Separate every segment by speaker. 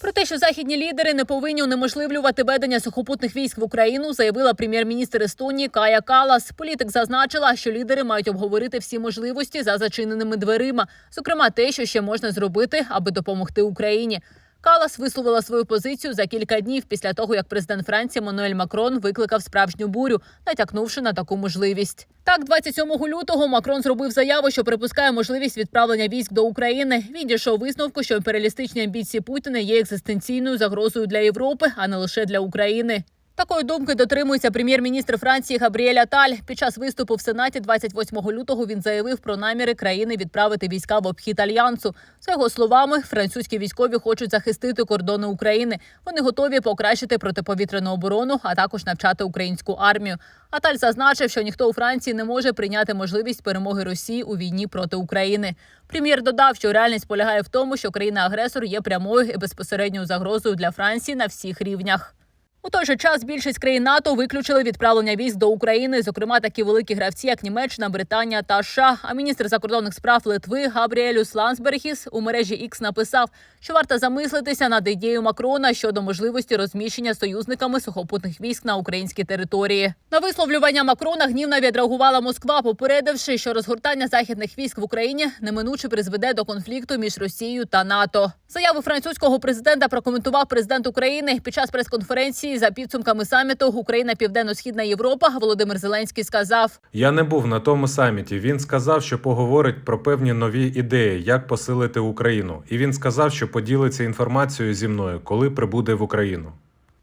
Speaker 1: Про те, що західні лідери не повинні унеможливлювати ведення сухопутних військ в Україну, заявила прем'єр-міністр Естонії Кая Калас. Політик зазначила, що лідери мають обговорити всі можливості за зачиненими дверима, зокрема те, що ще можна зробити, аби допомогти Україні. Калас висловила свою позицію за кілька днів після того, як президент Франції Мануель Макрон викликав справжню бурю, натякнувши на таку можливість. Так, 27 лютого Макрон зробив заяву, що припускає можливість відправлення військ до України. Він дійшов висновку, що імперіалістичні амбіції Путіна є екзистенційною загрозою для Європи, а не лише для України. Такої думки дотримується прем'єр-міністр Франції Габріель Аталь. Під час виступу в Сенаті 28 лютого він заявив про наміри країни відправити війська в обхід альянсу. За його словами, французькі військові хочуть захистити кордони України. Вони готові покращити протиповітряну оборону, а також навчати українську армію. Аталь зазначив, що ніхто у Франції не може прийняти можливість перемоги Росії у війні проти України. Прем'єр додав, що реальність полягає в тому, що країна-агресор є прямою і безпосередньою загрозою для Франції на всіх рівнях. У той же час більшість країн НАТО виключили відправлення військ до України, зокрема такі великі гравці, як Німеччина, Британія та США. А міністр закордонних справ Литви Габріелюс Лансбергіс у мережі X написав, що варто замислитися над ідеєю Макрона щодо можливості розміщення союзниками сухопутних військ на українській території. На висловлювання Макрона гнівно відреагувала Москва, попередивши, що розгортання західних військ в Україні неминуче призведе до конфлікту між Росією та НАТО. Заяву французького президента прокоментував президент України під час прес-конференції за підсумками саміту Україна Південно-Східна Європа. Володимир Зеленський сказав:
Speaker 2: Я не був на тому саміті. Він сказав, що поговорить про певні нові ідеї, як посилити Україну. І він сказав, що поділиться інформацією зі мною, коли прибуде в Україну.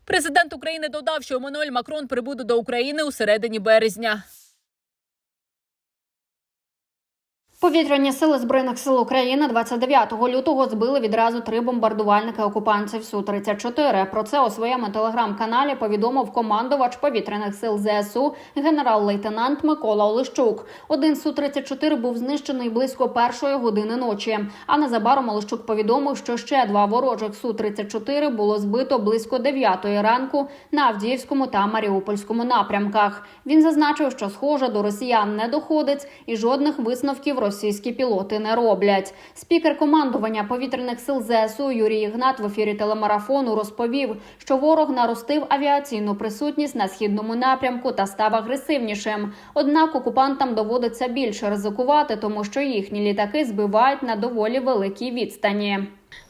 Speaker 1: Президент України додав, що Еммануель Макрон прибуде до України у середині березня.
Speaker 3: Повітряні сили збройних сил України 29 лютого збили відразу три бомбардувальники окупантів су 34 Про це у своєму телеграм-каналі повідомив командувач повітряних сил ЗСУ генерал-лейтенант Микола Олещук. Один су 34 був знищений близько першої години ночі. А незабаром Олещук повідомив, що ще два ворожих су 34 було збито близько 9 ранку на Авдіївському та Маріупольському напрямках. Він зазначив, що схоже до росіян не доходить і жодних висновків російські пілоти не роблять. Спікер командування повітряних сил ЗСУ Юрій Ігнат в ефірі телемарафону розповів, що ворог наростив авіаційну присутність на східному напрямку та став агресивнішим. Однак окупантам доводиться більше ризикувати, тому що їхні літаки збивають на доволі великій відстані.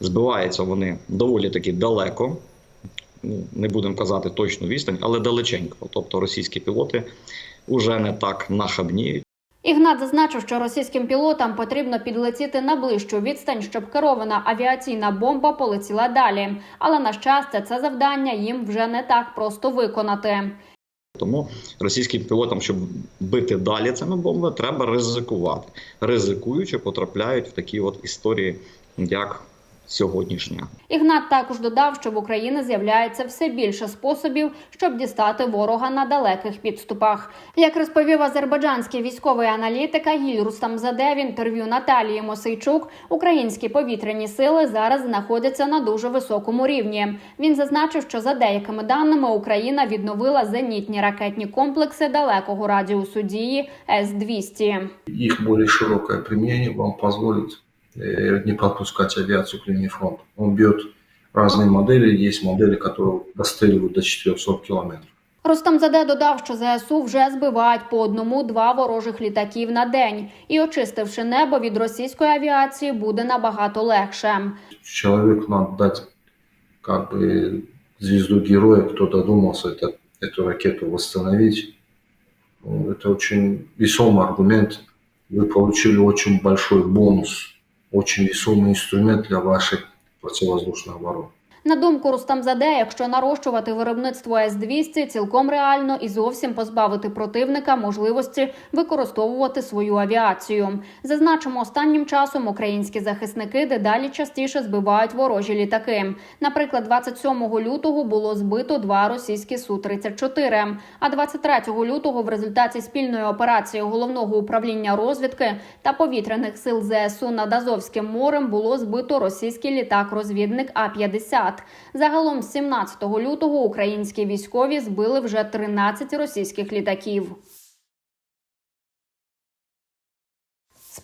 Speaker 4: Збиваються вони доволі таки далеко. Ну, Не будемо казати точну відстань, але далеченько. Тобто російські пілоти вже не так нахабніють.
Speaker 3: Ігнат зазначив, що російським пілотам потрібно підлетіти на ближчу відстань, щоб керована авіаційна бомба полетіла далі. Але на щастя, це завдання їм вже не так просто виконати.
Speaker 4: Тому російським пілотам, щоб бити далі цими бомбами, треба ризикувати. Ризикуючи, потрапляють в такі от історії, як сьогоднішня.
Speaker 3: Ігнат також додав, що в Україні з'являється все більше способів, щоб дістати ворога на далеких підступах. Як розповів азербайджанський військовий аналітик Агіль Рустамзаде в інтерв'ю Наталії Мосейчук, українські повітряні сили зараз знаходяться на дуже високому рівні. Він зазначив, що за деякими даними Україна відновила зенітні ракетні комплекси далекого радіусу дії С 200
Speaker 5: их более широкое применение вам позволит э, не пропускать авиацию к линии фронта. Он бьет разные модели. Есть модели, которые достреливают до 400 километров.
Speaker 3: Рустамзаде додав, що ЗСУ вже збивають по одному-два ворожих літаків на день, і очистивши небо від російської авіації, буде набагато легше.
Speaker 5: Человеку надо дать как бы звезду героя, кто додумался это, эту ракету восстановить. Ну, Это очень весомый аргумент. Вы получили очень большой бонус, очень весомый инструмент для вашей противовоздушной обороны.
Speaker 3: На думку Рустамзаде, якщо нарощувати виробництво С-200, цілком реально і зовсім позбавити противника можливості використовувати свою авіацію. Зазначимо, останнім часом українські захисники дедалі частіше збивають ворожі літаки. Наприклад, 27 лютого було збито два російські Су-34, а 23 лютого в результаті спільної операції головного управління розвідки та повітряних сил ЗСУ над Азовським морем було збито російський літак-розвідник А-50. Загалом з 17 лютого українські військові збили вже 13 російських літаків.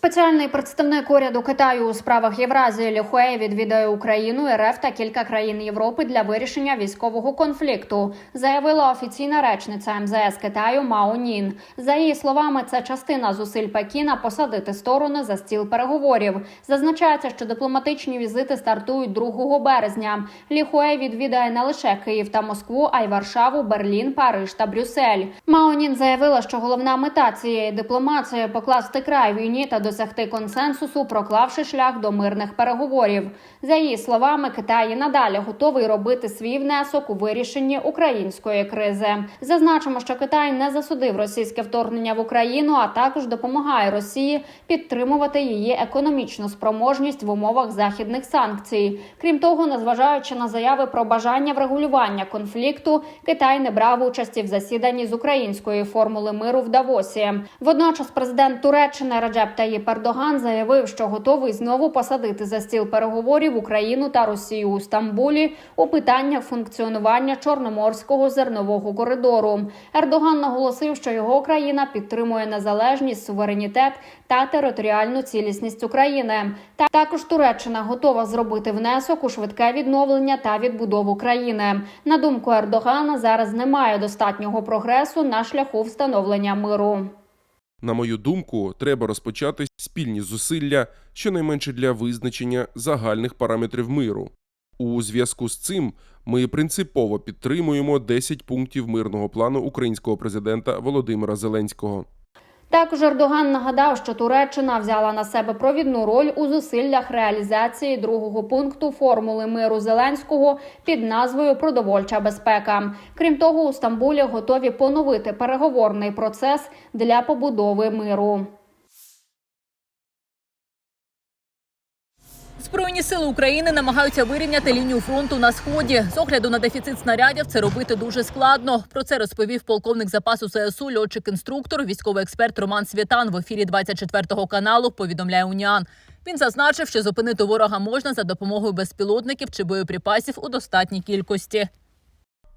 Speaker 3: Спеціальний представник уряду Китаю у справах Євразії Лі Хуей відвідає Україну, РФ та кілька країн Європи для вирішення військового конфлікту, заявила офіційна речниця МЗС Китаю Мао Нін. За її словами, це частина зусиль Пекіна посадити сторони за стіл переговорів. Зазначається, що дипломатичні візити стартують 2 березня. Лі Хуей відвідає не лише Київ та Москву, а й Варшаву, Берлін, Париж та Брюссель. Мао Нін заявила, що головна мета цієї дипломації покласти край війні та досягти консенсусу, проклавши шлях до мирних переговорів. За її словами, Китай і надалі готовий робити свій внесок у вирішенні української кризи. Зазначимо, що Китай не засудив російське вторгнення в Україну, а також допомагає Росії підтримувати її економічну спроможність в умовах західних санкцій. Крім того, незважаючи на заяви про бажання врегулювання конфлікту, Китай не брав участі в засіданні з української формули миру в Давосі. Водночас, президент Туреччини Раджеп Таїп Ердоган заявив, що готовий знову посадити за стіл переговорів Україну та Росію у Стамбулі у питаннях функціонування чорноморського зернового коридору. Ердоган наголосив, що його країна підтримує незалежність, суверенітет та територіальну цілісність України. Та також Туреччина готова зробити внесок у швидке відновлення та відбудову країни. На думку Ердогана, зараз немає достатнього прогресу на шляху встановлення миру.
Speaker 6: На мою думку, треба розпочати спільні зусилля щонайменше для визначення загальних параметрів миру. У зв'язку з цим ми принципово підтримуємо 10 пунктів мирного плану українського президента Володимира Зеленського.
Speaker 3: Також Ердоган нагадав, що Туреччина взяла на себе провідну роль у зусиллях реалізації другого пункту формули миру Зеленського під назвою Продовольча безпека. Крім того, у Стамбулі готові поновити переговорний процес для побудови миру.
Speaker 1: Збройні сили України намагаються вирівняти лінію фронту на сході. З огляду на дефіцит снарядів це робити дуже складно. Про це розповів полковник запасу ССУ, льотчик-інструктор, військовий експерт Роман Світан в ефірі 24 каналу. Повідомляє Уніан. Він зазначив, що зупинити ворога можна за допомогою безпілотників чи боєприпасів у достатній кількості.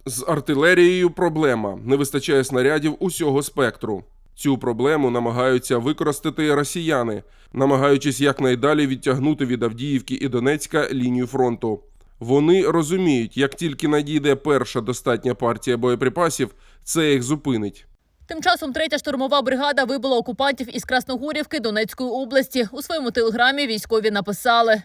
Speaker 6: З артилерією проблема не вистачає снарядів усього спектру. Цю проблему намагаються використати росіяни, намагаючись якнайдалі відтягнути від Авдіївки і Донецька лінію фронту. Вони розуміють, як тільки надійде перша достатня партія боєприпасів, це їх зупинить.
Speaker 1: Тим часом третя штурмова бригада вибила окупантів із Красногорівки Донецької області. У своєму телеграмі військові написали.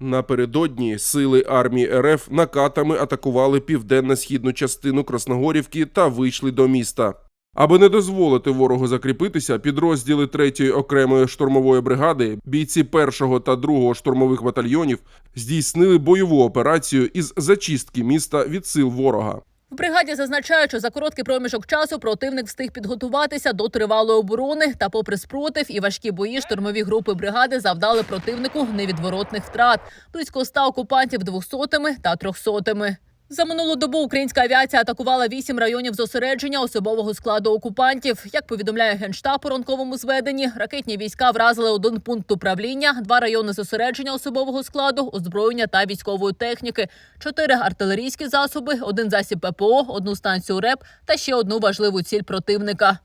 Speaker 6: Напередодні сили армії РФ накатами атакували південно-східну частину Красногорівки та вийшли до міста. Аби не дозволити ворогу закріпитися, підрозділи 3-ї окремої штурмової бригади, бійці 1-го та 2-го штурмових батальйонів здійснили бойову операцію із зачистки міста від сил ворога.
Speaker 1: В бригаді зазначають, що за короткий проміжок часу противник встиг підготуватися до тривалої оборони. Та, попри спротив і важкі бої, штурмові групи бригади завдали противнику невідворотних втрат. Близько ста окупантів двохсотими та трьохсотими. За минулу добу українська авіація атакувала вісім районів зосередження особового складу окупантів. Як повідомляє генштаб у ранковому зведенні, ракетні війська вразили один пункт управління, два райони зосередження особового складу, озброєння та військової техніки, чотири артилерійські засоби, один засіб ППО, одну станцію РЕП та ще одну важливу ціль противника.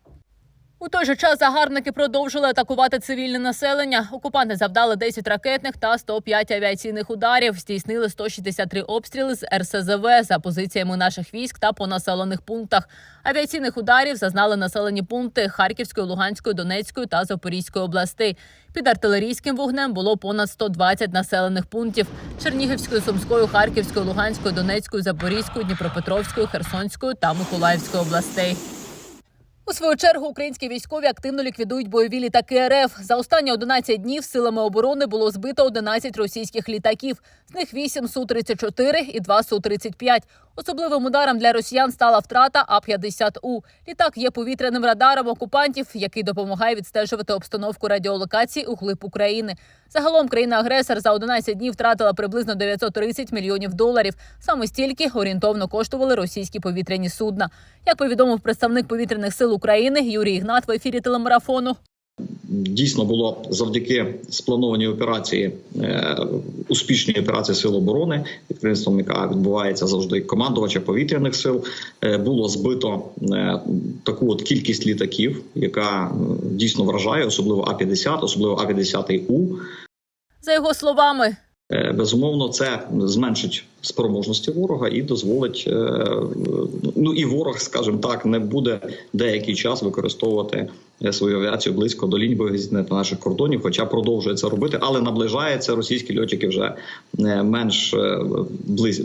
Speaker 1: У той же час загарбники продовжили атакувати цивільне населення. Окупанти завдали 10 ракетних та 105 авіаційних ударів. Здійснили 163 обстріли з РСЗВ за позиціями наших військ та по населених пунктах. Авіаційних ударів зазнали населені пункти Харківської, Луганської, Донецької та Запорізької областей. Під артилерійським вогнем було понад 120 населених пунктів Чернігівської, Сумської, Харківської, Луганської, Донецької, Запорізької, Дніпропетровської, Херсонської та Миколаївської областей. У свою чергу українські військові активно ліквідують бойові літаки РФ. За останні 11 днів силами оборони було збито 11 російських літаків. З них 8 Су-34 і 2 Су-35. Особливим ударом для росіян стала втрата А-50У. Літак є повітряним радаром окупантів, який допомагає відстежувати обстановку радіолокацій у глиб України. Загалом країна-агресор за 11 днів втратила приблизно 930 мільйонів доларів. Саме стільки орієнтовно коштували російські повітряні судна. Як повідомив представник повітряних сил України Юрій Ігнат в ефірі телемарафону.
Speaker 4: Дійсно було завдяки спланованій операції, е, успішній операції Сил оборони, керівництвом яка відбувається завжди командувача повітряних сил. е, Було збито е, таку от кількість літаків, яка дійсно вражає, особливо А 50 особливо А 50 У.
Speaker 1: За його словами,
Speaker 4: Безумовно, це зменшить спроможності ворога і дозволить. е, Ну і ворог, скажімо так, не буде деякий час використовувати е, свою авіацію близько до лінь боєзіткнення та наших кордонів, хоча продовжує це робити, але наближається російські льотчики вже е, менш е, близь...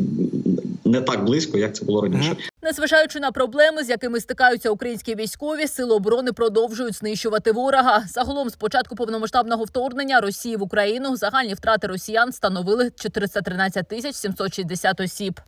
Speaker 4: не так близько, як це було раніше.
Speaker 1: Незважаючи на проблеми, з якими стикаються українські військові, сили оборони продовжують знищувати ворога. Загалом, з початку повномасштабного вторгнення Росії в Україну загальні втрати росіян становили 413 тисяч 760 осіб.